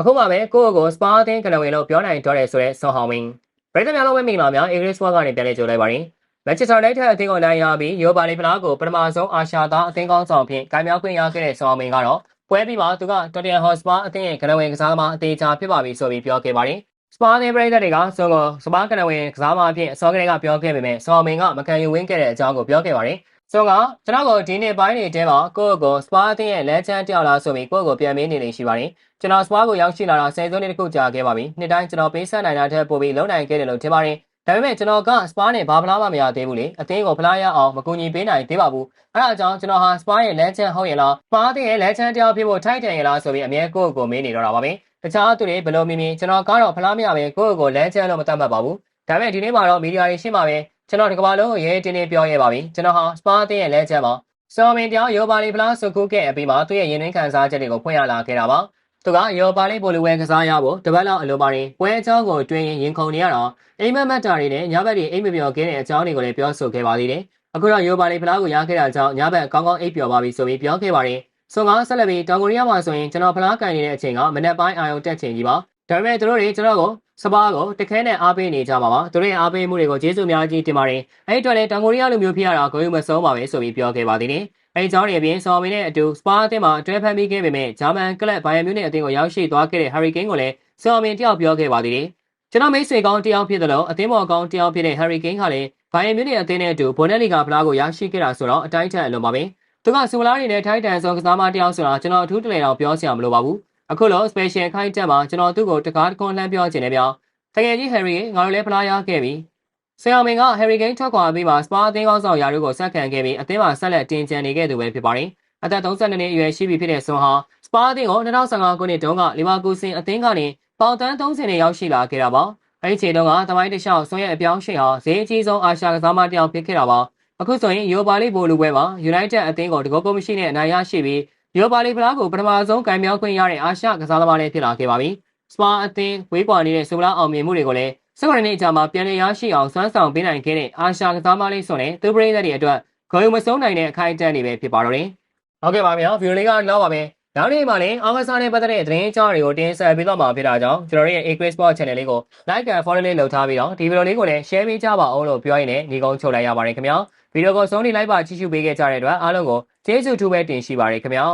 အခုမှပဲကိုယ့်ကိုစပါးအသင်းကနဝင်လို့ပြောနိုင်တော့တယ်ဆိုတဲ့ဆွန်ဟောင်မင်းပြည်သူများလုံးပဲမင်္ဂလာများအင်္ဂလိပ်စဝါကနေပြန်လည်ကြိုလိုက်ပါရင်မန်ချက်စတာလိုက်ထက်အသင်းကိုနိုင်ရပြီးရိုပါလီဖလားကိုပထမဆုံးအာရှသားအသင်းကောင်းဆောင်ဖြင့်ကိုင်မြောက်ခွင့်ရခဲ့တဲ့ဆွန်ဟောင်မင်းကတော့ပွဲပြီးမှသူကတော်တန်ဟော့စပါအသင်းရဲ့ကနဝင်ကစားသမားအသေးချာဖြစ်ပါပြီဆိုပြီးပြောခဲ့ပါတယ်စပါးအသင်းပြည်သက်တွေကဆွန်ကိုစပါးကနဝင်ကစားသမားအဖြစ်အစောကလေးကပြောခဲ့ပေမဲ့ဆွန်ဟောင်မင်းကမခံယူဝင်းခဲ့တဲ့အကြောင်းကိုပြောခဲ့ပါတယ် ဆိုတော့ကျွန်တော်ကိုဒီနေ့ပိုင်းနေတဲမှာကိုယ့်ကိုစပါးအသင်းရဲ့လက်ချမ်းတယောက်လားဆိုပြီးကိုယ့်ကိုပြန်မေးနေနေရှိပါတယ်ကျွန်တော်စပါးကိုရောက်ရှိလာတာဆယ်စုနှစ်တခုကြာခဲ့ပါပြီနှစ်တိုင်းကျွန်တော်ပေးဆက်နိုင်တာထက်ပိုပြီးလုံနိုင်ခဲ့တယ်လို့ထင်ပါတယ်ဒါပေမဲ့ကျွန်တော်ကစပါးနဲ့ဘာဖလားမှမရသေးဘူးလေအသင်းကိုဖလားရအောင်မကူညီပေးနိုင်သေးပါဘူးအဲဒါကြောင့်ကျွန်တော်ဟာစပါးရဲ့လက်ချမ်းဟုတ်ရဲ့လားစပါးအသင်းရဲ့လက်ချမ်းတယောက်ဖြစ်ဖို့ထိုက်တယ်ရဲ့လားဆိုပြီးအမြဲကိုယ့်ကိုမေးနေတော့တာပါပဲတခြားသူတွေဘယ်လိုမြင်မြင်ကျွန်တော်ကတော့ဖလားမရပဲကိုယ့်ကိုလက်ချမ်းလို့မတတ်မှတ်ပါဘူးဒါပေမဲ့ဒီနေ့မှာတော့မီဒီယာတွေရှင်းပါပဲ ကျွန်တော်ဒီကမ္ဘာလုံးကိုရဲတင်းတင်းပြောရဲပါပြီကျွန်တော်ဟာစပါးအသင်းရဲ့လက်ချမ်းပါဆော်မင်တရားယောပါလီဖလားစုခုခဲ့အပြီးမှာသူ့ရဲ့ရင်တွင်းခံစားချက်တွေကိုဖွင့်ရလာခဲ့တာပါသူကယောပါလီပိုလီဝဲကစားရဖို့တပတ်လောက်အလိုပါရင်ပွဲအကြောင်းကိုတွင်ရင်ရင်ခုန်နေရတော့အိမ်မက်မက်တာတွေနဲ့ညဘက်တွေအိမ်မပြောခဲ့တဲ့အကြောင်းတွေကိုလည်းပြောဆိုခဲ့ပါသေးတယ်အခုတော့ယောပါလီဖလားကိုရခဲ့တာကြောင့်ညဘက်ကောင်းကောင်းအိပ်ပျော်ပါပြီဆိုပြီးပြောခဲ့ပါတယ်ဆိုကဆက်လက်ပြီးတောင်ကိုရီးယားမှာဆိုရင်ကျွန်တော်ဖလားကန်နေတဲ့အချိန်ကမနက်ပိုင်းအာရုံတက်ချိန်ကြီးပါဒါပေမဲ့တို့တွေကျွန်တော်ကို စပါးကိုတခဲနဲ့အားပေးနေကြပါပါတို့ရဲ့အားပေးမှုတွေကိုကျေးဇူးအများကြီးတင်ပါတယ်အဲ့ဒီအတွက်လည်းတောင်ကိုရီးယားလူမျိုးဖြစ်ရတာကိုယ်မဆုံးပါပဲဆိုပြီးပြောခဲ့ပါသေးတယ်အဲဒီကြောင်းတွေအပြင်ဆော်မီနဲ့အတူစပါးအသင်းမှာအတွဲဖမ်းပြီးခဲ့ပေမဲ့ဂျာမန်ကလပ်ဘိုင်ယန်မြူးနစ်အသင်းကိုရောက်ရှိသွားခဲ့တဲ့ဟာရီကိန်းကိုလည်းဆော်မီတယောက်ပြောခဲ့ပါသေးတယ်ကျွန်တော်မိတ်ဆွေကောင်းတယောက်ဖြစ်တယ်လို့အသင်းပေါ်ကောင်းတယောက်ဖြစ်တဲ့ဟာရီကိန်းကလည်းဘိုင်ယန်မြူးနစ်အသင်းနဲ့အတူဘွန်နက်လီဂါဖလားကိုရရှိခဲ့တာဆိုတော့အတိုင်းထက်အလွန်ပါပဲသူကစူလာရီနဲ့ထိုက်တန်ဆုံးကစားမတယောက်ဆိုတာကျွန်တော်အထူးတလဲတော့ပြောစရာမလိုပါဘူး အခုလို့ special ခိုင်းတက်မှာကျွန်တော်သူ့ကိုတကားတခွန်လှမ်းပြောချင်တယ်ဗျာတကယ်ကြီးဟယ်ရီငါတို့လည်းဖလားရခဲ့ပြီဆရာမင်ကဟယ်ရီကိန်းထွက်ခွာပြီးမှစပါအသင်းကောင်းဆောင်ရာတို့ကိုဆက်ခံခဲ့ပြီးအသင်းမှာဆက်လက်တင်ကြံနေခဲ့သူပဲဖြစ်ပါတယ်အသက်32နှစ်အရွယ်ရှိပြီဖြစ်တဲ့ဆွန်ဟာစပါအသင်းကို2015ခုနှစ်တုန်းကလီဗာပူးစင်အသင်းကနေပေါင်တန်း30နဲ့ရောက်ရှိလာခဲ့တာပါအဲဒီချိန်တုန်းကတမိုင်းတလျှောက်ဆွန်ရဲ့အပြောင်းရှိဟာဈေးအကြီးဆုံးအာရှကစားမတယောက်ဖြစ်ခဲ့တာပါအခုဆိုရင်ယူပါလိဘိုလူပွဲမှာ United အသင်းကိုတကောကိုမရှိနဲ့အနိုင်ရရှိပြီး ယူပါလိဖလားကိုပထမဆုံးကံပြောင်းခွင့်ရတဲ့အာရှကစားသမားလေးဖြစ်လာခဲ့ပါပြီစပါအသင်းဝေးကွာနေတဲ့ဆိုလာအောင်မြင်မှုတွေကိုလည်းစက္ကန့်နှစ်ကြာမှာပြန်လည်ရရှိအောင်စွမ်းဆောင်ပေးနိုင်ခဲ့တဲ့အာရှကစားသမားလေးဆိုတဲ့သူပရိသတ်တွေအတွက်ဂုဏ်ယူမဆုံးနိုင်တဲ့အခိုက်အတန့်တွေပဲဖြစ်ပါတော့တယ်ဟုတ်ကဲ့ပါဗျာဗီဒီယိုလေးကတော့ပါပဲ နောက်နေ့မှာလည်းအားကစားနဲ့ပတ်သက်တဲ့သတင်းအကြောင်းတွေကိုတင်ဆက်ပေးတော့မှာဖြစ်တာကြောင့်ကျွန်တော်ရဲ့ Aqua Sport Channel လေးကို Like and Follow လေးလုပ်ထားပြီးတော့ဒီဗီဒီယိုလေးကိုလည်း Share ပေးကြပါအောင်လို့ပြောရင်းနဲ့ညီကုန်းချုပ်လိုက်ရပါတယ်ခင်ဗျာဗီဒီယိုကိုဆုံးနေလိုက်ပါကြည့်ရှုပေးခဲ့ကြတဲ့အတွက်အားလုံးကိုကျေးဇူးထူးပဲတင်ရှိပါတယ်ခင်ဗျာ